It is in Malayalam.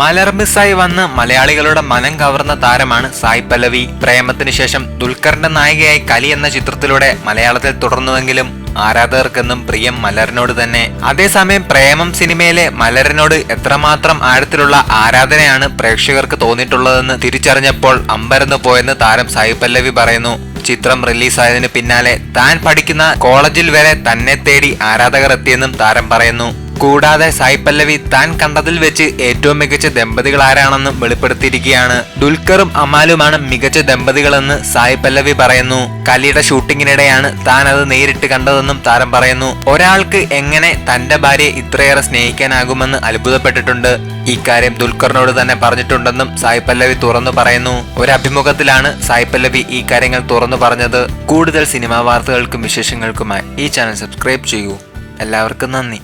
മലർമിസായി വന്ന് മലയാളികളുടെ മനം കവർന്ന താരമാണ് സായ് പല്ലവി. പ്രേമത്തിന് ശേഷം ദുൽഖറിന്റെ നായികയായി കലി എന്ന ചിത്രത്തിലൂടെ മലയാളത്തിൽ തുടർന്നുവെങ്കിലും ആരാധകർക്കെന്നും പ്രിയം മലറിനോട് തന്നെ. അതേസമയം പ്രേമം സിനിമയിലെ മലറിനോട് എത്രമാത്രം ആഴത്തിലുള്ള ആരാധനയാണ് പ്രേക്ഷകർക്ക് തോന്നിയിട്ടുള്ളതെന്ന് തിരിച്ചറിഞ്ഞപ്പോൾ അമ്പരന്ന് പോയെന്ന് താരം സായി പല്ലവി പറയുന്നു. ചിത്രം റിലീസായതിനു പിന്നാലെ താൻ പഠിക്കുന്ന കോളേജിൽ വരെ തന്നെ തേടി ആരാധകർ എത്തിയെന്നും താരം പറയുന്നു. കൂടാതെ സായി പല്ലവി താൻ കണ്ടതിൽ വെച്ച് ഏറ്റവും മികച്ച ദമ്പതികൾ ആരാണെന്നും വെളിപ്പെടുത്തിയിരിക്കുകയാണ്. ദുൽഖറും അമാലുമാണ് മികച്ച ദമ്പതികളെന്ന് സായി പല്ലവി പറയുന്നു. കലിയുടെ ഷൂട്ടിങ്ങിനിടെയാണ് താൻ അത് നേരിട്ട് കണ്ടതെന്നും താരം പറയുന്നു. ഒരാൾക്ക് എങ്ങനെ തന്റെ ഭാര്യയെ ഇത്രയേറെ സ്നേഹിക്കാനാകുമെന്ന് അത്ഭുതപ്പെട്ടിട്ടുണ്ട്. ഇക്കാര്യം ദുൽഖറിനോട് തന്നെ പറഞ്ഞിട്ടുണ്ടെന്നും സായി പല്ലവി തുറന്നു പറയുന്നു. ഒരു അഭിമുഖത്തിലാണ് സായി പല്ലവി ഈ കാര്യങ്ങൾ തുറന്നു പറഞ്ഞത്. കൂടുതൽ സിനിമാ വാർത്തകൾക്കും വിശേഷങ്ങൾക്കുമായി ഈ ചാനൽ സബ്സ്ക്രൈബ് ചെയ്യൂ. എല്ലാവർക്കും നന്ദി.